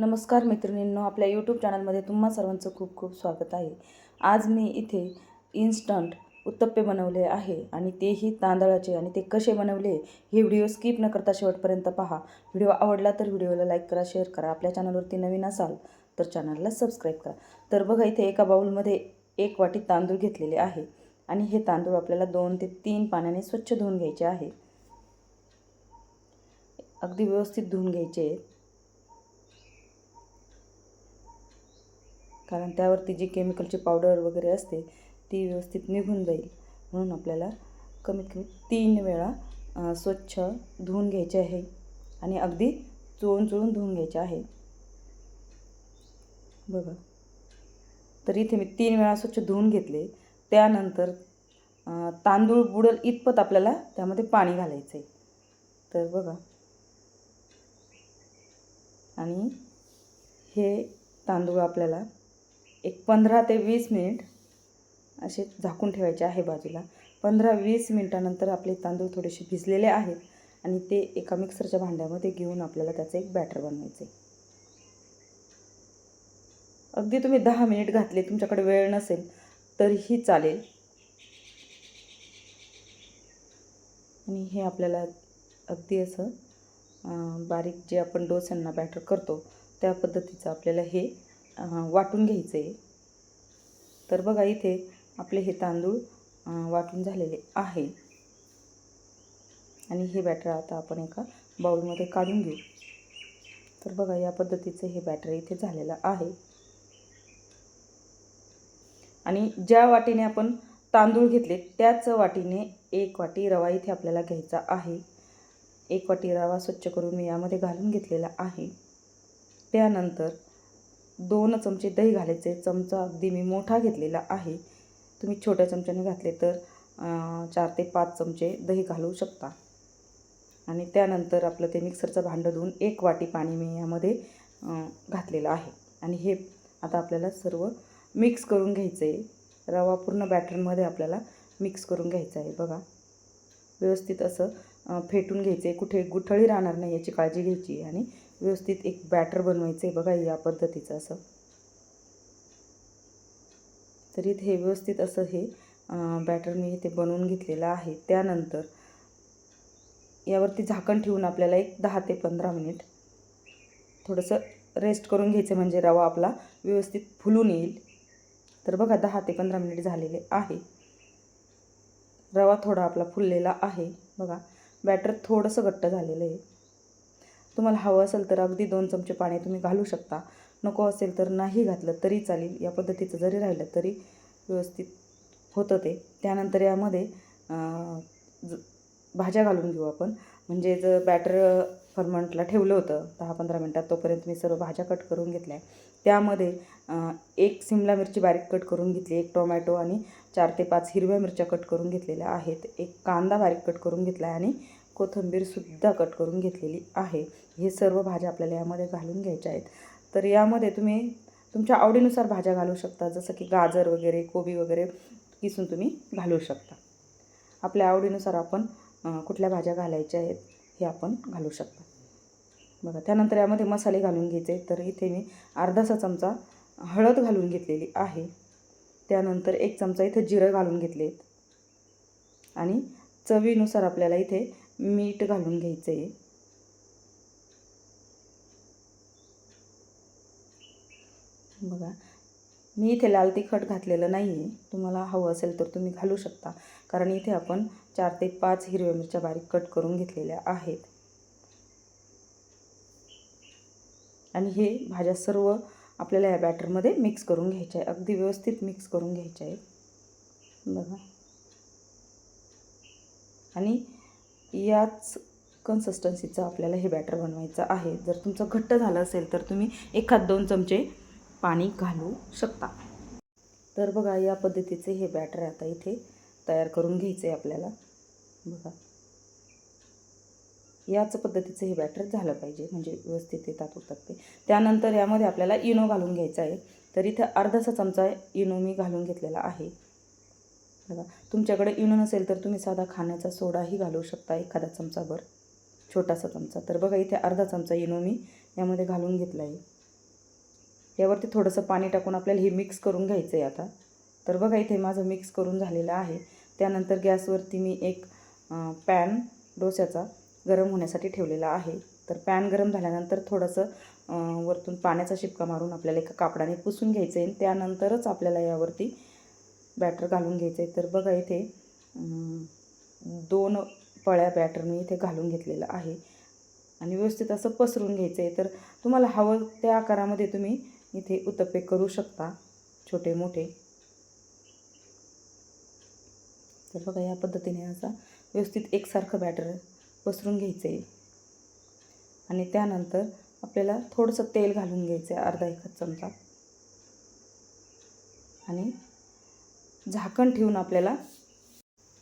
नमस्कार मैत्रिणींनो आपल्या यूट्यूब चॅनलमध्ये तुम्हा सर्वांचं खूप खूप स्वागत आहे. आज मी इथे इन्स्टंट उत्तप्पे बनवले आहे आणि तेही तांदळाचे आणि ते कसे बनवले हे व्हिडिओ स्किप न करता शेवटपर्यंत पहा. व्हिडिओ आवडला तर व्हिडिओला लाईक करा शेअर करा. आपल्या चॅनलवरती नवीन असाल तर चॅनलला सबस्क्राईब करा. तर बघा इथे एका बाऊलमध्ये एक वाटी तांदूळ घेतलेले आहे आणि हे तांदूळ आपल्याला दोन ते तीन पाण्याने स्वच्छ धुवून घ्यायचे आहे. अगदी व्यवस्थित धुवून घ्यायचे. कारण त्यावरती जी केमिकलची पावडर वगैरे असते ती व्यवस्थित निघून जाईल. म्हणून आपल्याला कमीत कमी तीन वेळा स्वच्छ धुवून घ्यायचे आहे आणि अगदी चोळून चोळून धुवून घ्यायचे आहे. बघा. तर इथे मी तीन वेळा स्वच्छ धुवून घेतले. त्यानंतर तांदूळ बुडल इतपत आपल्याला त्यामध्ये पाणी घालायचं आहे तर बघा. आणि हे तांदूळ आपल्याला एक पंधरा ते वीस मिनिट असे झाकून ठेवायचे आहे बाजूला. पंधरा वीस मिनटानंतर आपले तांदूळ थोडेसे भिजलेले आहेत आणि ते एका मिक्सरच्या भांड्यामध्ये घेऊन आपल्याला त्याचं एक बॅटर बनवायचं. आहे अगदी तुम्ही दहा मिनिट घातले तुमच्याकडे वेळ नसेल तरीही चालेल. आणि हे आपल्याला अगदी असं बारीक जे आपण डोस्यांना बॅटर करतो त्या पद्धतीचं आपल्याला हे वाटून घ्यायचं. आहे तर बघा इथे आपले हे तांदूळ वाटून झालेले आहे. आणि हे बॅटर आता आपण एका बाउलमध्ये काढून घेऊ. तर बघा या पद्धतीचं हे बॅटर इथे झालेलं आहे. आणि ज्या वाटीने आपण तांदूळ घेतले त्याच वाटीने एक वाटी रवा इथे आपल्याला घ्यायचा आहे. एक वाटी रवा स्वच्छ करून मी यामध्ये घालून घेतलेला आहे. त्यानंतर दोन चमचे दही घालायचे. चमचा अगदी मी मोठा घेतलेला आहे. तुम्ही छोट्या चमच्याने घातले तर चार ते पाच चमचे दही घालू शकता. आणि त्यानंतर आपलं ते मिक्सरचं भांडं धुवून एक वाटी पाणी मी यामध्ये घातलेलं आहे. आणि हे आता आपल्याला सर्व मिक्स करून घ्यायचं आहे. रवा पूर्ण बॅटरमध्ये आपल्याला मिक्स करून घ्यायचं आहे. बघा व्यवस्थित असं फेटून घ्यायचं. आहे कुठे गुठळी राहणार नाही याची काळजी घ्यायची आहे. आणि व्यवस्थित एक बॅटर बनवायचं आहे बघा या पद्धतीचं असं. तर इथे हे व्यवस्थित असं हे बॅटर मी इथे बनवून घेतलेलं आहे. त्यानंतर यावरती झाकण ठेवून आपल्याला एक दहा ते पंधरा मिनिट थोडंसं रेस्ट करून घ्यायचं म्हणजे रवा आपला व्यवस्थित फुलून येईल. तर बघा दहा ते पंधरा मिनिट झालेले आहे. रवा थोडा आपला फुललेला आहे. बघा बॅटर थोडंसं घट्ट झालेलं आहे. तुम्हाला हवं असेल तर अगदी दोन चमचे पाणी तुम्ही घालू शकता. नको असेल तर नाही घातलं तरी चालेल. या पद्धतीचं जरी राहिलं तरी व्यवस्थित होतं ते. त्यानंतर यामध्ये ज- भाज्या घालून घेऊ आपण. म्हणजे जर बॅटर फर्मंटला ठेवलं होतं दहा पंधरा मिनटात तोपर्यंत मी सर्व भाज्या कट करून घेतल्या. त्यामध्ये एक सिमला मिरची बारीक कट करून घेतली एक टोमॅटो आणि चार ते पाच हिरव्या मिरच्या कट करून घेतलेल्या आहेत. एक कांदा बारीक कट करून घेतला आहे आणि कोथिंबीरसुद्धा कट करून घेतलेली आहे. हे सर्व भाज्या आपल्याला यामध्ये घालून घ्यायच्या आहेत. तर यामध्ये तुम्ही तुमच्या आवडीनुसार भाज्या घालू शकता. जसं की गाजर वगैरे कोबी वगैरे किसून तुम्ही घालू शकता. आपल्या आवडीनुसार आपण कुठल्या भाज्या घालायच्या आहेत हे आपण घालू शकता. बघा त्यानंतर यामध्ये मसाले घालून घ्यायचे. तर इथे मी अर्धासा चमचा हळद घालून घेतलेली आहे. त्यानंतर एक चमचा इथे जिरं घालून घेतले आणि चवीनुसार आपल्याला इथे मीठ घालून घ्यायचं आहे बघा मी इथे लाल तिखट घातलेलं नाही आहे तुम्हाला हवं असेल तर तुम्ही घालू शकता. कारण इथे आपण चार ते पाच हिरव्या मिरच्या बारीक कट करून घेतलेल्या आहेत. आणि हे भाज्या सर्व आपल्याला या बॅटरमध्ये मिक्स करून घ्यायच्या आहे अगदी व्यवस्थित मिक्स करून घ्यायच्या आहेत बघा. आणि याच कन्सिस्टन्सीचं आपल्याला हे बॅटर बनवायचं आहे. जर तुमचं घट्ट झालं असेल तर तुम्ही एखाद दोन चमचे पाणी घालू शकता. तर बघा या पद्धतीचे हे बॅटर आता इथे तयार करून घ्यायचे आहे आपल्याला. बघा. याच पद्धतीचं हे बॅटर झालं पाहिजे म्हणजे व्यवस्थित येतात होतात ते. त्यानंतर यामध्ये आपल्याला इनो घालून घ्यायचा आहे. तर इथं अर्धासा चमचा इनो मी घालून घेतलेला आहे. बघा. तुमच्याकडे इनो नसेल तर तुम्ही साधा खाण्याचा सोडाही घालू शकता एखादा चमचाभर. छोटासा चमचा. तर बघा इथे अर्धा चमचा इनो मी यामध्ये घालून घेतला आहे यावरती थोडंसं पाणी टाकून आपल्याला हे मिक्स करून घ्यायचं आहे आता. तर बघा इथे माझं मिक्स करून झालेलं आहे. त्यानंतर गॅसवरती मी एक पॅन डोस्याचा गरम होण्यासाठी ठेवलेला आहे. तर पॅन गरम झाल्यानंतर थोडंसं वरतून पाण्याचा शिपका मारून आपल्याला एका कापडाने पुसून घ्यायचं आहे त्यानंतरच आपल्याला यावरती बॅटर घालून घ्यायचं आहे तर बघा इथे दोन पळ्या बॅटर मी इथे घालून घेतलेलं आहे. आणि व्यवस्थित असं पसरून घ्यायचं आहे तर तुम्हाला हवं त्या आकारामध्ये तुम्ही इथे उत्तप्पे करू शकता छोटे मोठे. तर बघा या पद्धतीने असा व्यवस्थित एकसारखं बॅटर पसरून घ्यायचं आहे आणि त्यानंतर आपल्याला थोडंसं तेल घालून घ्यायचं आहे अर्धा एकच चमचा. आणि झाकण ठेवून आपल्याला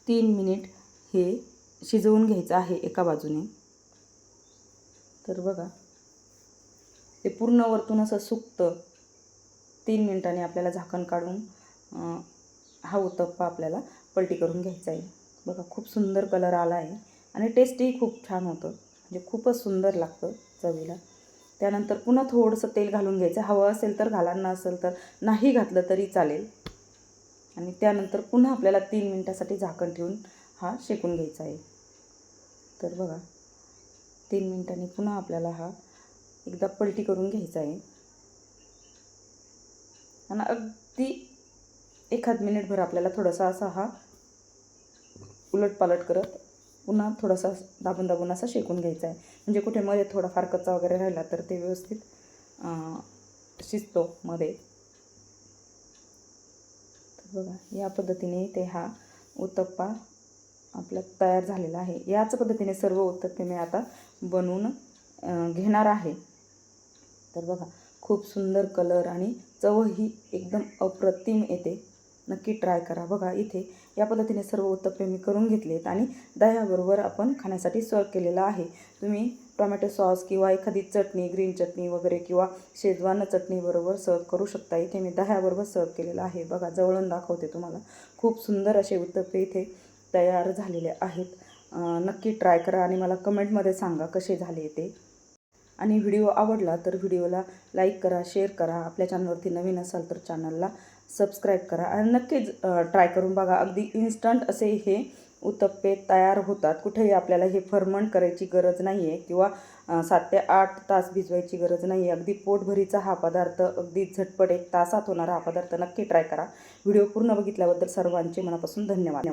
तीन मिनिट हे शिजवून घ्यायचं आहे एका बाजूने. तर बघा ते पूर्ण वरतून असं सुकतं. तीन मिनिटांनी आपल्याला झाकण काढून हा उत्तप्पा आपल्याला पलटी करून घ्यायचा आहे. बघा खूप सुंदर कलर आला आहे आणि टेस्टही खूप छान होतं. म्हणजे खूपच सुंदर लागतं चवीला. त्यानंतर पुन्हा थोडंसं तेल घालून घ्यायचं. हवं असेल तर घाला नसेल तर नाही घातलं तरी चालेल. आणि त्यानंतर पुन्हा आपल्याला तीन मिनटासाठी झाकण ठेवून हा शेकून घ्यायचा आहे. तर बघा तीन मिनटांनी पुन्हा आपल्याला हा एकदा पलटी करून घ्यायचा आहे. आणि अगदी एखाद मिनिटभर आपल्याला थोडासा असा हा उलटपालट करत पुन्हा थोडासा दाबून दाबून असा शेकून घ्यायचा आहे. म्हणजे कुठे मध्ये थोडाफार कच्चा वगैरे राहिला तर ते व्यवस्थित शिजतो मध्ये. बघा या पद्धतीने ते हा उत्तप्पा आपला तयार झालेला आहे. याच पद्धतीने सर्व उत्तप्पे मी आता बनवून घेणार आहे. तर बघा खूप सुंदर कलर आणि चवही एकदम अप्रतिम येते. नक्की ट्राय करा. बघा इथे या पद्धतीने सर्व उत्तप्पे मी करून घेतलेत आणि दह्याबरोबर आपण खाण्यासाठी सर्व केलेलं आहे. तुम्ही टोमॅटो सॉस किंवा एखादी चटणी ग्रीन चटणी वगैरे किंवा शेजवान चटणीबरोबर सर्व करू शकता. इथे मी दह्याबरोबर सर्व केलेलं आहे. बघा जवळून दाखवते तुम्हाला. खूप सुंदर असे उत्तप्पे इथे तयार झालेले आहेत. नक्की ट्राय करा आणि मला कमेंटमध्ये सांगा कसे झाले ते. आणि व्हिडिओ आवडला तर व्हिडिओला लाईक करा शेअर करा. आपल्या चॅनलवरती नवीन असाल तर चॅनलला सबस्क्राईब करा. आणि नक्कीच ट्राय करून बघा. अगदी इन्स्टंट असे हे उत्तप्पे तयार होतात. कुठेही आपल्याला हे फर्मंट करायची गरज नाही आहे किंवा सात ते आठ तास भिजवायची गरज नाही आहे अगदी पोटभरीचा हा पदार्थ अगदी झटपट एक तासात होणारा हा पदार्थ नक्की ट्राय करा. व्हिडिओ पूर्ण बघितल्याबद्दल सर्वांचे मनापासून धन्यवाद.